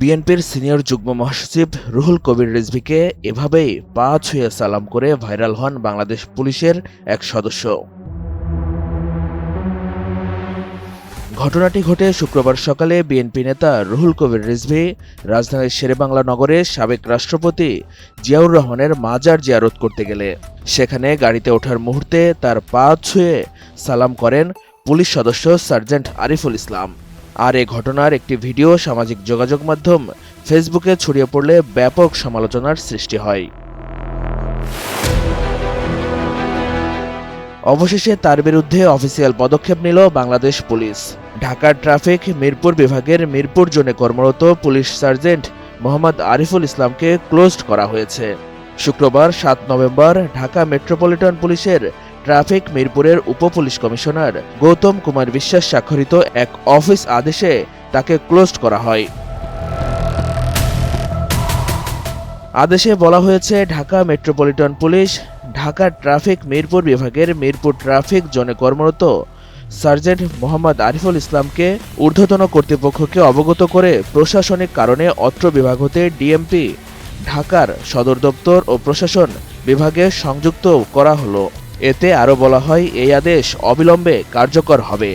বিএনপির সিনিয়র যুগ্ম মহাসচিব রুহুল কবির রিজভিকে এভাবেই পা ছুঁয়ে সালাম করে ভাইরাল হন বাংলাদেশ পুলিশের এক সদস্য। ঘটনাটি ঘটে শুক্রবার সকালে বিএনপি নেতা রুহুল কবির রিজভি রাজধানীর শেরেবাংলা নগরে সাবেক রাষ্ট্রপতি জিয়াউর রহমানের মাজার জিয়ারত করতে গেলে। সেখানে গাড়িতে ওঠার মুহূর্তে তার পা ছুঁয়ে সালাম করেন পুলিশ সদস্য সার্জেন্ট আরিফুল ইসলাম। আর এ ঘটনার একটি ভিডিও সামাজিক যোগাযোগ মাধ্যম ফেসবুকে ছড়িয়ে পড়লে ব্যাপক সমালোচনার সৃষ্টি হয়। অবশেষে তার বিরুদ্ধে অফিসিয়াল পদক্ষেপ নিল বাংলাদেশ পুলিশ। ঢাকার ট্রাফিক, মিরপুর বিভাগের মিরপুর জোনে কর্মরত পুলিশ সার্জেন্ট মোহাম্মদ আরিফুল ইসলামকে ক্লোজড করা হয়েছে। শুক্রবার সাত নভেম্বর ঢাকা মেট্রোপলিটন পুলিশের ট্রাফিক মিরপুরের উপ পুলিশ কমিশনার গৌতম কুমার বিশ্বাস স্বাক্ষরিত এক অফিস আদেশে তাকে ক্লোজড করা হয়। আদেশে বলা হয়েছে, Dhaka metropolitan police Dhaka traffic Mirpur বিভাগের মিরপুর ট্রাফিক জোনে কর্মরত সার্জেন্ট মোহাম্মদ আরিফুল ইসলামকে ঊর্ধ্বতন কর্তৃপক্ষকে অবগত করে প্রশাসনিক কারণে অত্র বিভাগ হতে ডিএমপি, ঢাকার সদর দপ্তর ও প্রশাসন বিভাগে সংযুক্ত করা হলো। এতে আরও বলা হয় এই আদেশ অবিলম্বে কার্যকর হবে।